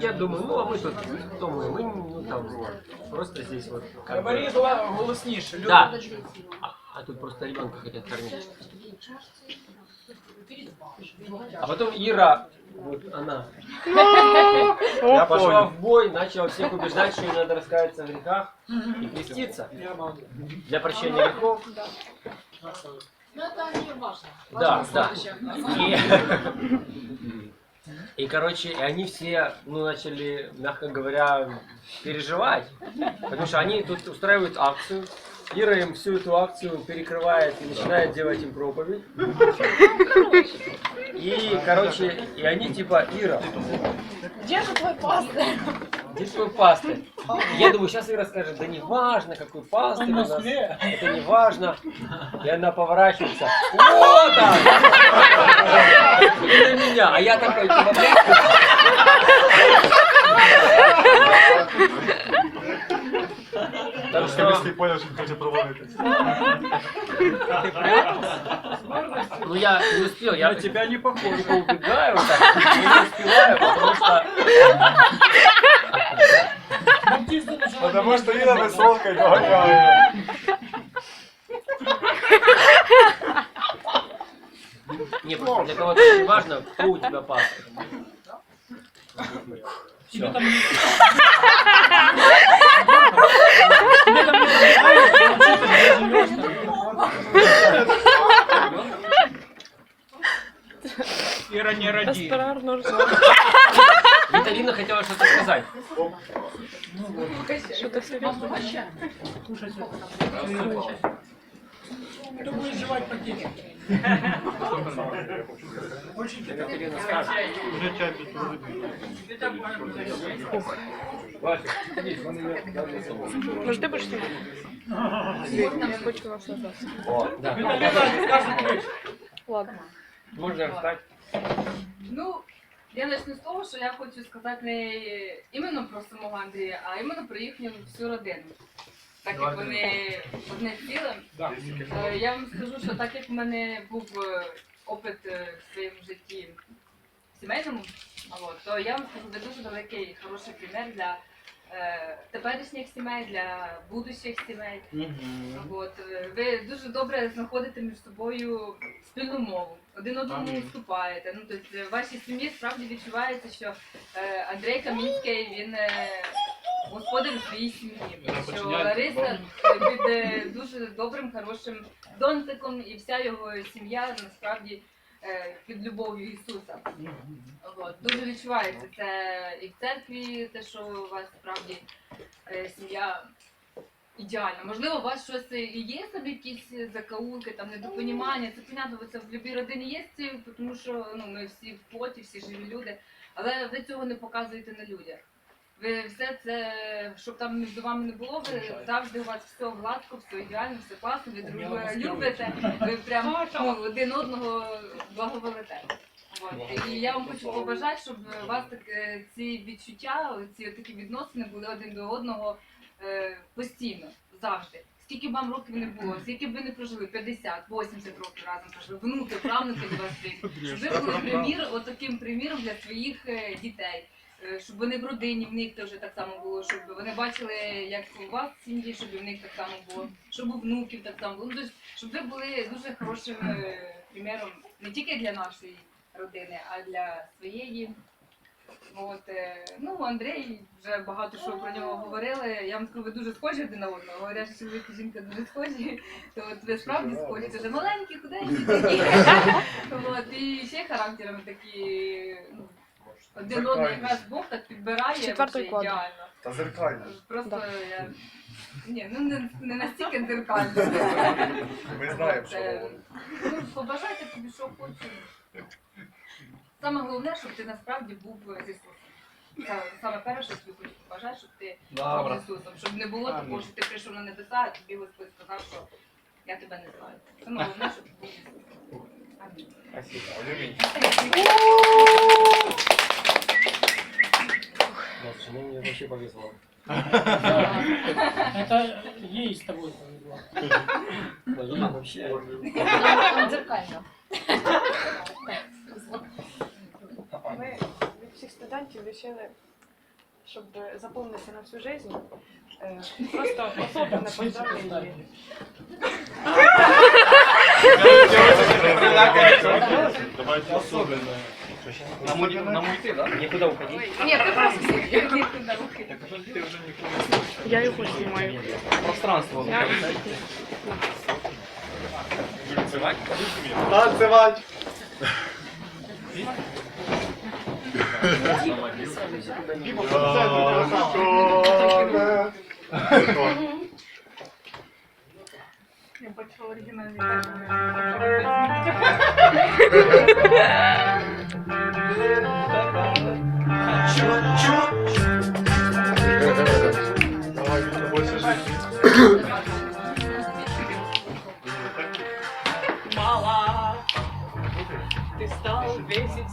Я думаю, ну а мы тут, кто мы, мы ну, там просто здесь вот. как бы- Говори люди. Да. А, а тут просто ребенка хотят кормить. А потом Ира, вот она, Я пошла в бой, начала всех убеждать, что ей надо раскаяться в грехах и креститься для прощения грехов. Это не важно. Да, да. И, и, короче, и они все, ну, начали, мягко говоря, переживать, потому что они тут устраивают акцию, Ира им всю эту акцию перекрывает и начинает делать им проповедь. И, короче, и они типа, Ира, Где же твой пастырь? Пастырь? И Я думаю, сейчас Ира скажет, да не важно, какой пастырь у нас, это не важно. И она поворачивается, вот он! И на меня, а я такой, Так что, Если понял, что хочет провалиться. ну я не успел, я На тебя не похож. типа убегаю, так, не успеваю, потому что Потому что Ира высокая, догоняет. не, просто для кого-то очень важно, кто у тебя пастырь. Всё. Ира, не роди. Виталина хотела что-то сказать. Что-то серьезно. Виталина скажет. Уже чай без Вася, иди, вон её дали собой. Может, ты будешь снимать? Хочу вас да. Ладно. Можна встати. Ну, я почну з того, що я хочу сказати не іменно про самого Андрія, а іменно про їхню всю родину. Так як вони одне ціле. Е, Я вам скажу, що так як в мене був е, опит е, в своєму житті сімейному, а от, то я вам скажу, ви дуже великий хороший пример для е, теперішніх сімей, для будущих сімей. От, е, ви дуже добре знаходите між собою спільну мову, один одному уступаєте. Ну, тобто, в вашій сім'ї справді відчувається, що е, Андрій Камінський він е, господар у своїй сім'ї. Що Лариса е, під е, дуже добрим, хорошим донтиком, і вся його сім'я насправді е, під любов'ю Ісуса. От, дуже відчувається це і в церкві, те, що у вас справді е, сім'я ідеальна. Можливо, у вас щось і є собі якісь закаулки, там недопонімання. Це понятно, це в будь-якій родині є ці, тому що ну, ми всі в плоті, всі живі люди, але ви цього не показуєте на людях. Ви все це, щоб там між вами не було, ви завжди у вас все гладко, все ідеально, все класно, ви друг друга любите, ви прям ну, один одного благоволите. От. І я вам хочу побажати, щоб у вас так, ці відчуття, ці такі відносини були один до одного постійно, завжди. Скільки б вам років не було, скільки б ви не прожили, 50, 80 років разом прожили, внуки, правнуки до вас прийдуть. Щоб ви були примір, отаким приміром для своїх е, дітей. Е, Щоб вони в родині, в них теж так само було, щоб вони бачили, як у вас в сім'ї, щоб і в них так само було, щоб у внуків так само було. Ну, тобто, щоб ви були дуже хорошим е, приміром не тільки для нашої родини, а для своєї. От, е, ну, Андрій вже багато що про нього говорили. Я вам скажу, ви дуже схожі один на одного. Говорять, що чоловік і жінка дуже схожі. То от ви справді схожі, дуже маленькі, худенькі такі. От, і ще характерами такі. ну, Один одного якраз Бог так підбирає ідеально. Та зеркально. Просто я. Ні, ну не, не настільки дзеркально. Ми знаємо, що Е. Ну, побажайте тобі, що хочеш. Саме головне, щоб ти насправді був з Ісусом. Це саме перше, що тобі хочу побажати, щоб ти був з Ісусом. Щоб не було такого, що ти прийшов на небеса, а тобі Господь сказав, що я тебе не знаю. Саме головне, щоб ти був з Ісусом. Амінь. Алюмінь. Дальше, ну мне вообще повезло. Это ей с тобой повезло. Ей вообще... Ми від всіх студентів вирішили, щоб заповнитися на всю життя, э, просто особливо на поздравлення. На особенное. Нам уйти, да? Никуда уходить. Нет, ты просто никуда уходить. Так уже не слышишь. Я его снимаю. Пространство. Танцевать. Танцевать. Я почула оригинальный.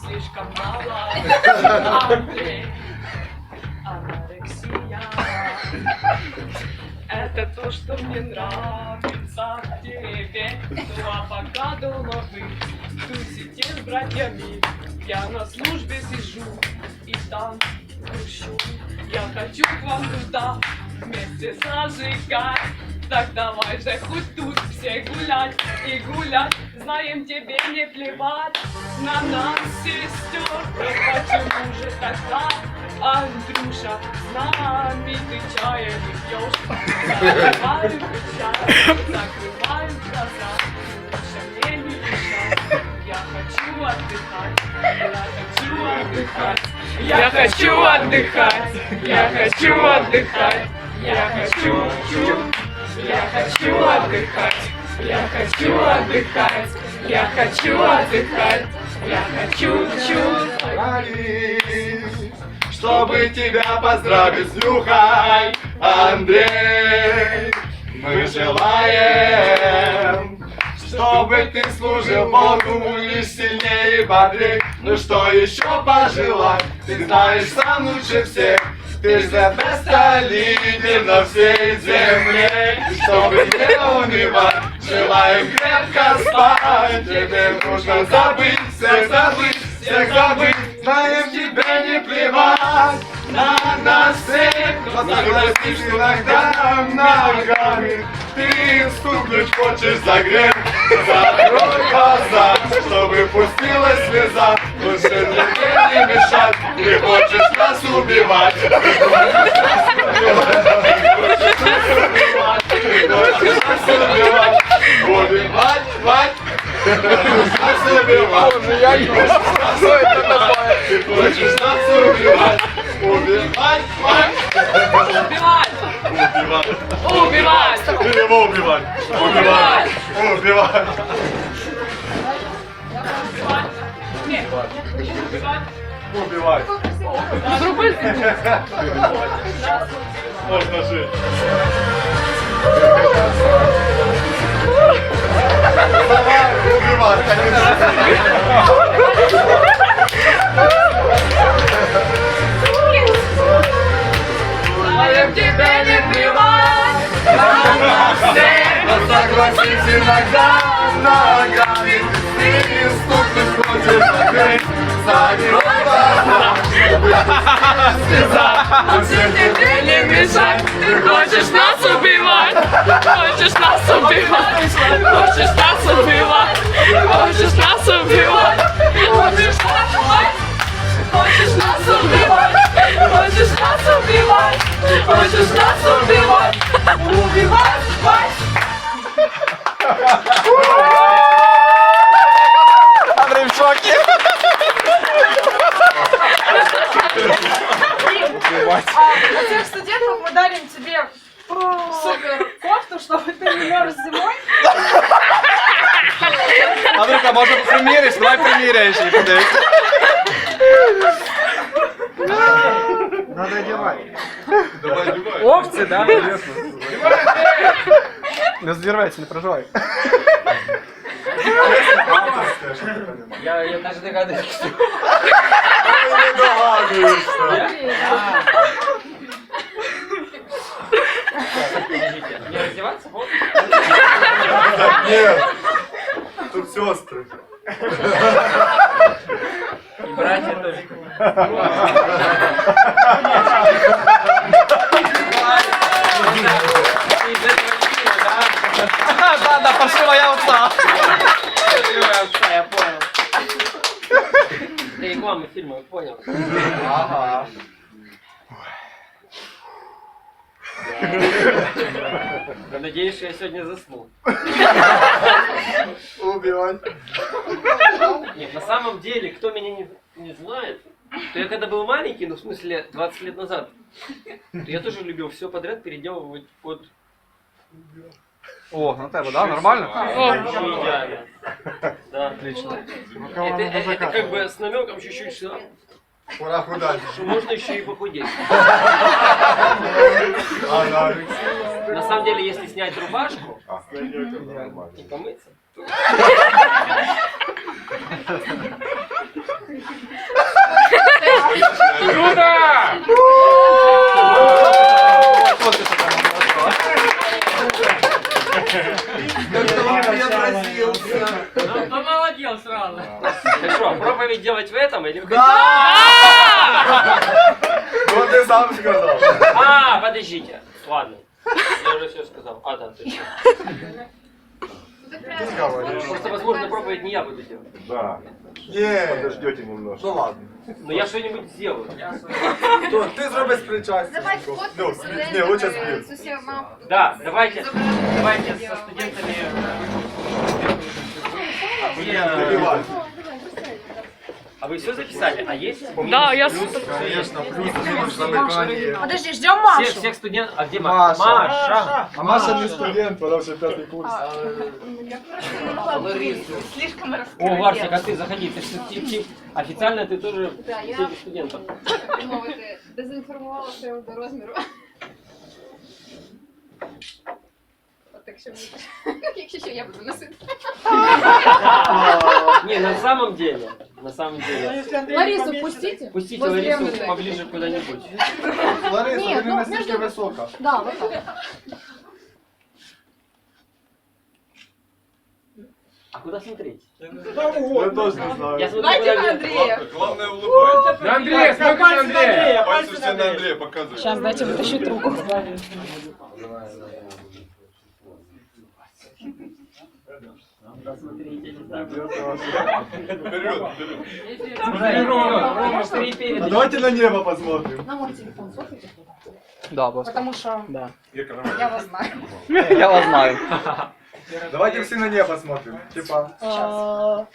Слишком мало. Андрей. Анорексия. Это то, что мне нравится в тебе. Ну а пока дома быть, тусите с братьями. Я на службе сижу и там грущу. Я хочу к вам туда вместе зажигать. Так давай же хоть тут все гулять и гулять. Знаем, тебе не плевать на нас, сестер. Почему же тогда, Андрюша, с нами ты чая не пьешь? Закрываю чай, закрываю глаза. Лучше мне не мешай. Я хочу отдыхать, я хочу отдыхать. Я хочу отдыхать, я хочу, чу, я хочу отдыхать, я хочу отдыхать, я хочу отдыхать, я хочу, чу. Чтобы тебя поздравить с Люхой, Андрей, мы желаем, чтобы ты служил Богу лишь сильнее и бодрее. Ну что еще пожелать? Ты знаешь сам лучше всех. Ты же best лидер на всей земле. Чтобы не унывать, желаем крепко спать. Тебе нужно забыть, всех забыть, всех забыть. Знаем, тебе не плевать на нас всех. Но согласись иногда ногами. Ты стукнуть хочешь за грех. Закрой глаза, чтобы пустилась слеза. Лучше не мешать. Ты хочешь нас убивать. Убивать, мать! Нас убивать! Боже, я не Что это такое? Ты хочешь нас убивать? Убивать, мать! Убивать! Убивать! Убивать! Ты его убивать! Убивать! Убивать! Нет, убивать! побивати. Убивать. Можна жити. Давай, убивай, Знаем тебя не плевать, на нас всех, согласись иногда, ногами ты не ступишь против закрыть, за Оце ти не мішай, ты хочешь нас убивать, хочешь нас убивать, хочешь нас убивать, хочешь нас убивать, хочешь нас убивать, хочешь нас убивать, хочешь нас убивать, хочешь нас тебе супер кофту, чтобы ты не мерз зимой. Андрюха, может примеришь? Давай подивись. Надо одевать. Давай одевай. Овцы, да? Не взорвайся, не проживай. Я, я даже догадываюсь, что... Не догадуешься. Нет, тут сестры. И братья тоже. Да, да, да, паршиво я устал. Паршиво я устал, я понял. Рекламы фильма, понял. Ага. Я надеюсь, что я сегодня засну. Убивай. Нет, на самом деле, кто меня не, не знает, то я когда был маленький, ну в смысле 20 лет назад, то я тоже любил все подряд переделывать под О, на тебе, да? Нормально? идеально. Да. Отлично. Это, как бы с намеком чуть-чуть, что, Пора худать. что можно еще и похудеть. На самом деле, если снять рубашку А. и помыться, то... Ну, Что, проповедь делать в этом или в Вот ты сам сказал. А, подождите. Ладно. Я уже все сказал. А, да. Ты говоришь. Просто, возможно, проповедь не я буду делать. Да. Не. Подождете немножко. Ну ладно. Но я что-нибудь сделаю. Ти зроби спричастя. Ну, спри- не, лучше спів. З Да, давайте, давайте со студентами. Вы, Вибивай. а вы все записали? А есть? Да, я Плюс, Конечно, плюс минус замикання. Подожди, ждем всех, Машу. всех студентов. А где Маша? Маша. Маша. А Маша не студент, потому що п'ятий курс. Слишком О, Варсик, а ты заходи, ты же ти- ти- официально ты тоже Да, я- среди студентов. так мовити, дезінформувала свого до розміру. От так що мені- якщо що, я буду носити. Не, на самом деле, на самом деле. Ларису пустите. Пустите Возле Ларису Эмили. поближе куда-нибудь. Лариса, Ні, ти ну, не настільки між- висока. Да, вот так. А куда смотреть? Я теж не знаю. Я смотрю, Дайте куда на мне- Андрея. Главное улыбайтесь. На Андрея, смотри на Андрея. Пальцы все на Андрея показывают. Сейчас дайте вытащить руку. Не. Вперед. Рома, А давайте на небо посмотрим. На мой телефон сфоткайте. Да, просто. Потому что нормально. я вас знаю. Я вас знаю. Давайте всі на небо смотрим. Типа. А,